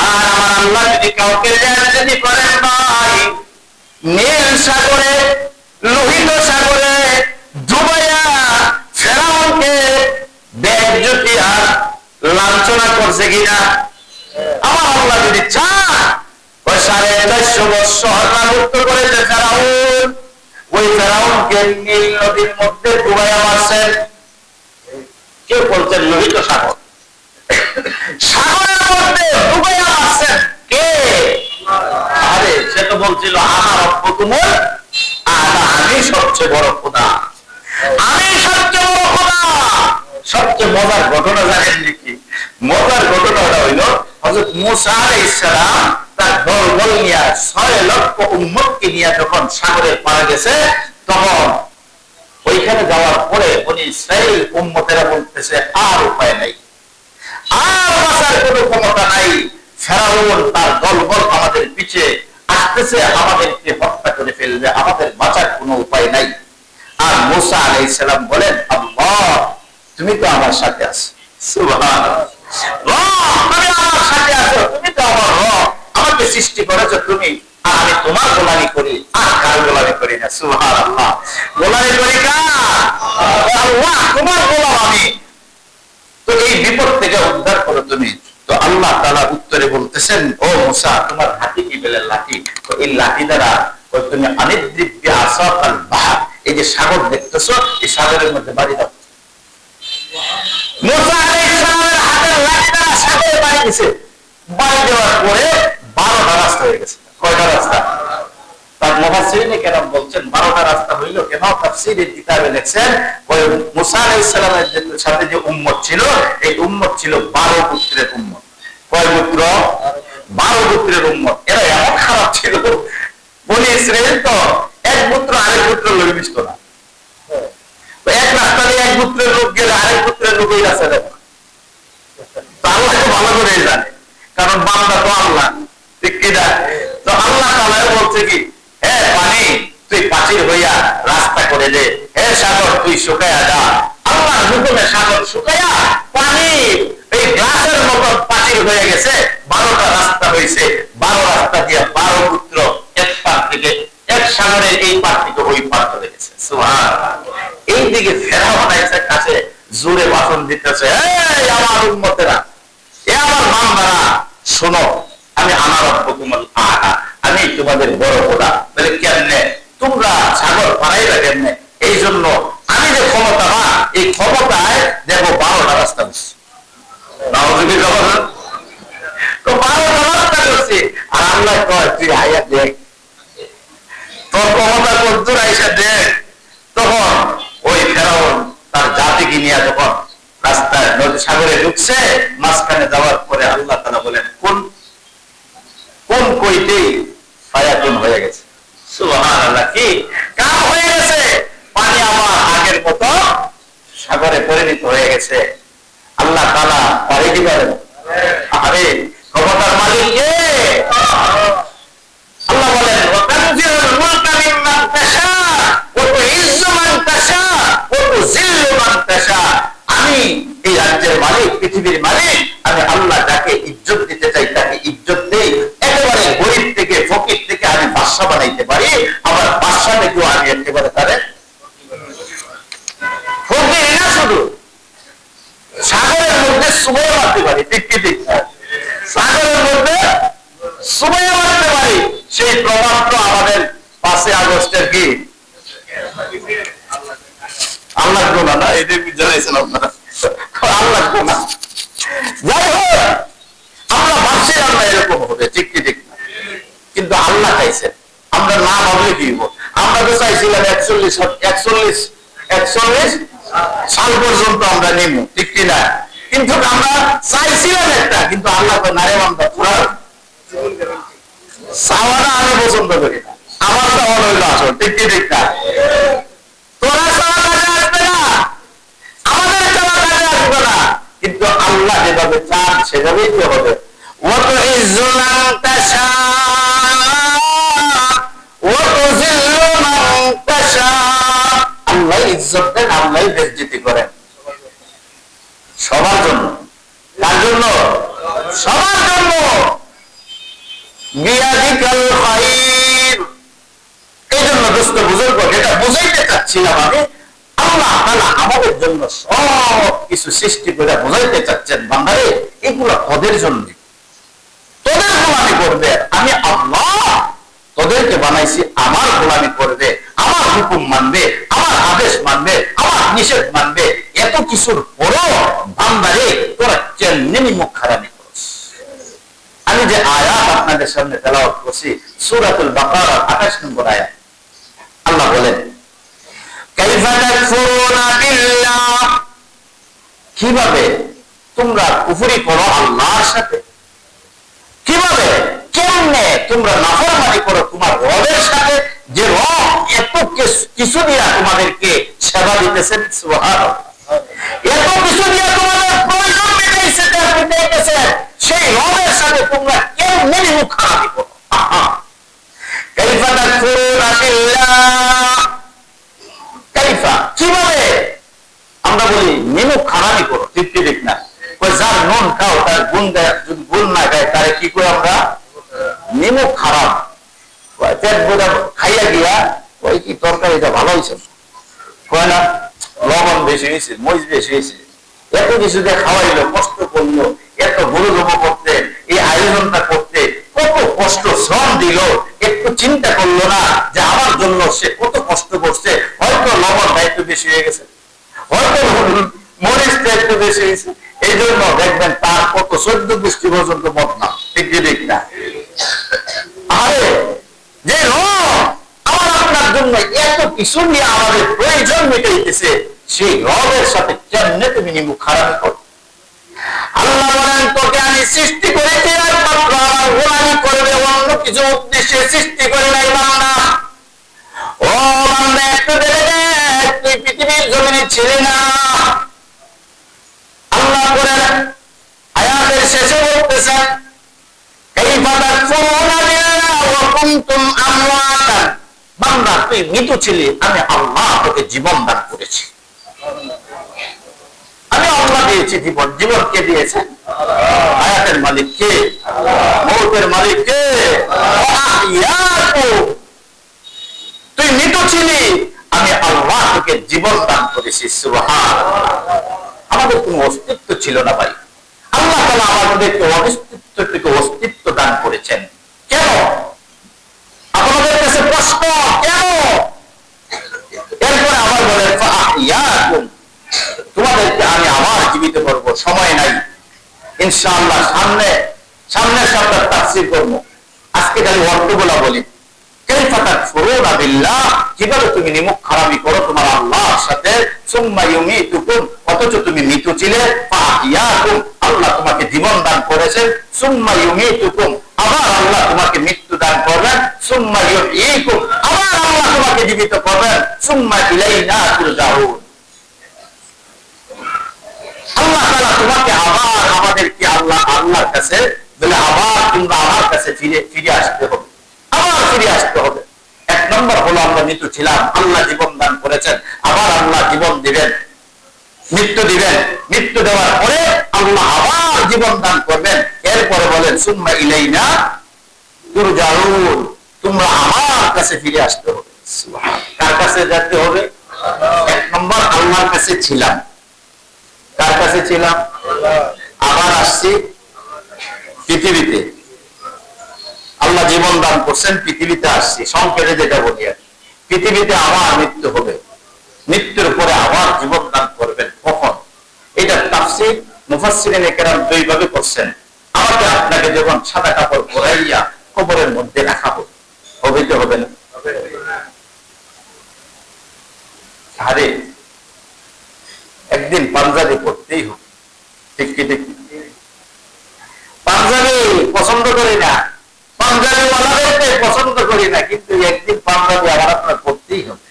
আর আমার আল্লাহ যদি কাউকে যদি করেন ভাই নীল সাগরে লোহিত সাগরে ডুবাইয়া ফেরাউনকে বেজ্জতিয়া লাঞ্ছনা করছে কিনা আমার আল্লাহ যদি চান ওই সাড়ে চারশো বছর রাজত্ব করেছে ফেরাউন ওই ফেরাউনকে নীল নদীর মধ্যে ডুবাইয়া মারছেন কেউ বলছেন লোহিত সাগর সাগরের মধ্যে আরে, সে তো বলছিল, আমার অব্বকুমল আর আমি সবচেয়ে বড় খোদা। আমি সবচেয়ে বড় খোদা। সবচেয়ে মজার ঘটনা জানেন নাকি? মজার ঘটনাটা হইল, হযরত মুসা আলাইহিস সালাম তার দলবল নিয়ে ছয় লক্ষ উম্মতকে নিয়ে যখন সাগরের পাড়ে গেছে, তখন ওইখানে যাওয়ার পরে উনি ইসরায়েল উম্মতেরা বলতেছে, আর উপায় নাই। আর বাঁচার কোনো ফেরাউন তার দলবল আমাদের পিছে আসতেছে আমাদেরকে হত্যা করে ফেলবে আমাদের বাঁচার কোনো উপায় নাই। আর মুসা আলাইহিস সালাম বলেন আল্লাহ তুমি তো আমার সাথে আছো। সুবহানাল্লাহ। রব, তুমি আমার সাথে আছো তুমি তো আমার আমাকে সৃষ্টি করেছ তুমি আর আমি তোমার গোলামি করি আর কার গোলামি করি না? সুবহানাল্লাহ। বলতেছেন, ও মুসা, তোমার হাতে কি বেলে লাঠি? তো এই লাঠি দ্বারা তুমি অনিদ্রিব্য আসাল বাহার। এই যে সাগর দেখতেছো, এই সাগরের মধ্যে বাড়ি দাও। রাস্তা গেছে। কয়টা রাস্তা? তার মুফাসসিরিনে কেরাম বলছেন 12টা রাস্তা হইল কেন? তাফসীরের কিতাবে লেখছেন ওই মুসা আলাইহিস সালামের সাথে যে উম্মত ছিল, এই উম্মত ছিল 12 পুত্রের উম্মত। কয় পুত্র? 12 পুত্রের উম্মত। এরা এমন খারাপ ছিল। বনি ইসরায়েল তো এক পুত্র আরেক পুত্র লড়ে মিশতো না। এক রাস্তা এক পুত্রের লোক গেলে আরেক পুত্রের লোক ওই রাস্তা তো আল্লাহ ভালো করে জানে। কারণ বান্দা তো আল্লাহ। তো আল্লাহ বলছে কি, হে পানি, তুই পাচির হইয়া রাস্তা করে দে। হে সাগর, তুই শুকাইয়া যা। আল্লাহর হুকুমে সাগর শুকাইয়া পানি এই গ্লাসের পাচির হয়ে গেছে। বারোটা রাস্তা হয়েছে। বারো রাস্তা দিয়ে বারো পুত্র এক পার থেকে এক সাগরের এই পার থেকে ওই পার চলে গেছে। এই দিকে ফেরাউন আইসা কাছে। জোরে ভাষণ দিতেছে আমার উম্মতেরা, এ আমার বান্দারা, শোনো, আমি আমার রব্বকুমুল আলা, আমি তোমাদের বড় খোদা। বলে, কেমনে? তোমরা সাগর পারাইবা কেমনে? এই জন্য আমি যে ক্ষমতা এই ক্ষমতায় দেখো বারোটা রাস্তা বুঝছি কোন কোন কইতেই ফায়াতুন হয়ে গেছে? সুবহানাল্লাহ, কি? কাম হয়ে গেছে। পানি আমার আগের মতো সাগরে পরিণত হয়ে গেছে। আল্লাহ তাআলা পারে পারেন আরে ক্ষমতার মালিক কে আল্লাহ বলেন ওয়াতানজিলুল মুলকা মিম্মান তাশা, ওয়া তুইজ্জু মান তাশা, ওয়া তুযিল্লু সুবয় মারতে পারি। সেই প্রমাণ তো আমাদের পাঁচই আগস্টের কি? আল্লাহ গোনা না? এটা জানাইছেন আপনারা। আল্লাহ গোনা যাই হোক, আমরা ভাবছি আল্লাহ এরকম হবে, ঠিক কি, ঠিক না? কিন্তু আল্লাহ চাইছেন। আমরা না ভাবলে কি আমরা তো চাইছিলাম একচল্লিশ একচল্লিশ একচল্লিশ সাল পর্যন্ত আমরা নিব ঠিক কিনা কিন্তু আমরা চাইছিলাম একটা, কিন্তু আল্লাহ তো নারে তোরা চাওয়াটা আমি পছন্দ করি আমার হইল আসল, ঠিক কি, ঠিক না? কিন্তু আল্লাহ যেভাবে চান, সেভাবেই হবে। আল্লাহ ইজ্জত দেন, আল্লাহ বেজ্জিতি করেন। সবার জন্য। তার জন্য? সবার চাচ্ছিলাম আমি তোদের আমি আল্লাহ তোদেরকে বানাইছি, আমার গোলামি করবে, আমার হুকুম মানবে, আমার আদেশ মানবে, আমার নিষেধ মানবে, এত কিছুর পরও বান্দারে তোরা চেন্নেমি মুখ খারামি করছ আমি যে আয়াত আপনাদের সামনে তেলাওয়াত করছি, সূরাতুল বাকারা 28 নম্বর আয়াত। আল্লাহ বলেন কীভাবে তোমরা কুফরি করো আল্লাহর সাথে? কীভাবে? কেমনে তোমরা নাফরমানি করো তোমার রবের সাথে? যে রব এত কিছু দিয়া তোমাদেরকে সেবা দিতেছেন, সুবহানাল্লাহ। এত কিছু দিয়া তোমাদের প্রয়োজন মেটাইছে তার মিটাইতেছে তোমরা মুখ। কাইফা তাকফুরুনা বিল্লাহ কীভাবে? আমরা বলি নিমুখ খারাপই করো কি না। যার নুন খাও, তার গুণ দেয় যদি গুণ না খায় তারে কি করে আমরা? খারাপ। খাইয়া গিয়া ওই কি তরকারিটা ভালো হয়েছে কয় না, লবণ বেশি হয়েছে মরিচ বেশি হয়েছে এত কিছু দিয়ে খাওয়াইলো, কষ্ট করল, এত গরু জমা করতে। এই আয়োজনটা করতে কত কষ্ট শ্রম দিল, একটু চিন্তা করল না যে আমার জন্য সে কত কষ্ট করছে। হয়তো লবণ দায়িত্ব বেশি হয়ে গেছে, হয়তো মরিচটা একটু বেশি হয়েছে। এই জন্য দেখবেন তার কত চোদ্দ গোষ্ঠী পর্যন্ত মত না ঠিক ঠিক না। আরে, যে আমার আপনার জন্য এত কিছু নিয়ে আমাদের প্রয়োজন মেটাইতেছে, সেই রবের সাথে কেমনে তুমি নিমুখ খারাপ করো? আল্লাহ বলেন, তোকে আমি উদ্দেশ্যে সৃষ্টি করে নাই বান্দা? ও বান্দা, একটু দেখে তুই পৃথিবীর জমিনে ছিলি না। আল্লাহ বলেন, আয়াতের শেষে বলতেছেন কুনতুম আমওয়াতান। বান্দা, তুই মৃত ছিলি, আমি আল্লাহ তোকে জীবন দান করেছি। দিয়েছি জীবন জীবন কে দিয়েছেন আয়াতের মালিক কে? মৌতের মালিক কে? তুই মৃত ছিলি, আমি আল্লাহ তোকে জীবন দান করেছি সুবহান আমাদের কোনো অস্তিত্ব ছিল না ভাই। আল্লাহ তালা আমাদেরকে অস্তিত্ব থেকে অস্তিত্ব দান করেছেন। কেন আপনাদের কাছে প্রশ্ন কেন এরপরে আবার বলেন ফাহিয়াকুম। তোমাদেরকে আমি আবার জীবিত করব সময় নাই। ইনশাআল্লাহ সামনে সামনের সপ্তাহ তাফসীর করব। আজকে খালি অর্থগুলা বলি। কীভাবে তুমি নিমুখ খারাপি করো? তোমার আল্লাহর সাথে অথচ তুমি মৃত ছিলে আল্লাহ তোমাকে জীবন দান করেছেন, সুম্মা ইউমিতুকুম। আবার আল্লাহ তোমাকে মৃত্যু দান করবেন, সুম্মা ইউহয়িকুম আবার আল্লাহ তোমাকে জীবিত করবেন, সুম্মা ইলাইনা তুরজাউন আল্লাহ তাআলা তোমাকে আবার আমাদেরকে আল্লাহ আল্লাহর কাছে, বলে আবার কিংবা আমার কাছে ফিরে ফিরে আসতে হবে। আবার ফিরে আসতে হবে। এক নম্বর হলো আমরা মৃত্যু ছিলাম। আল্লাহ জীবন দান করেছেন। আবার আল্লাহ জীবন দিবেন। মৃত্যু দিবেন। মৃত্যু দেওয়ার পরে আল্লাহ আবার জীবন দান করবেন। এরপরে বলেন, সুম্মা ইলাইনা তুরজাউন। তোমরা আমার কাছে ফিরে আসতে হবে। কার কাছে যেতে হবে? এক নম্বর, আল্লাহর কাছে ছিলাম। কার কাছে ছিলাম? আবার আসছি পৃথিবীতে। আল্লাহ জীবন দান করছেন, পৃথিবীতে আসছি। সংক্ষেপে যেটা বলি আর পৃথিবীতে আবার মৃত্যু হবে। মৃত্যুর পরে আবার জীবন দান করবেন। কখন? এটা তাফসির মুফাসসিরিনে কেরাম দুই ভাবে করছেন। আমাকে আপনাকে যখন সাদা কাপড় পরাইয়া কবরের মধ্যে রাখা হবে কি হবে না? একদিন পাঞ্জাবি পড়তেই হবে। ঠিক কি, ঠিক পাঞ্জাবি পছন্দ করি না। পাঞ্জাবি ওয়ালাদেরকে পছন্দ করি না, কিন্তু একদিন পাঞ্জাবি আমার আপনার পড়তেই হবে।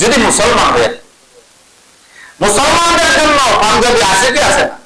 যদি মুসলমান হয়ে মুসলমানদের জন্য পাঞ্জাবি আছে কি, আছে না?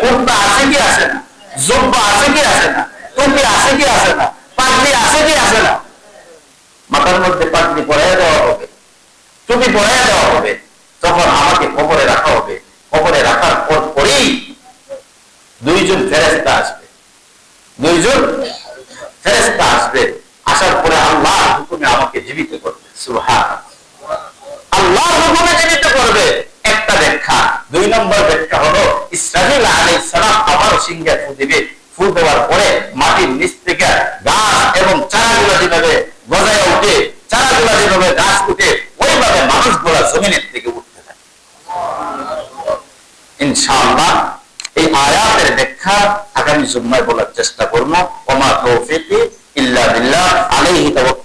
কুর্তা আছে কি, আছে না? জব্বা আছে কি, আছে না? টুপি আছে কি, আছে না? পাগড়ি আছে কি, আছে না? মাথার মধ্যে পাগড়ি পরাইয়া দেওয়া হবে। টুপি পরাইয়া দেওয়া হবে। তখন আমাকে কবরে রাখা হবে। কবরে রাখার পর পরেই দুইজন ফেরেস্তা আসবে। দুইজন ফেরেস্তা আসবে। আসার পরে আল্লাহ হুকুমে আমাকে জীবিত করবে। সুহা আল্লাহ হুকুমে জীবিত করবে। একটা ব্যাখ্যা। দুই নম্বর ব্যাখ্যা হলো ইসরাহিল আলী সালাম আবার সিংহে ফু দেবে। ফু দেওয়ার পরে মাটির নিচ থেকে গাছ এবং চারাগুলো যেভাবে আগামী জুম্মায় বলার চেষ্টা করব। ওমা তৌফিকি ইল্লা বিল্লাহ আলাইহি তাওয়াক্কালতু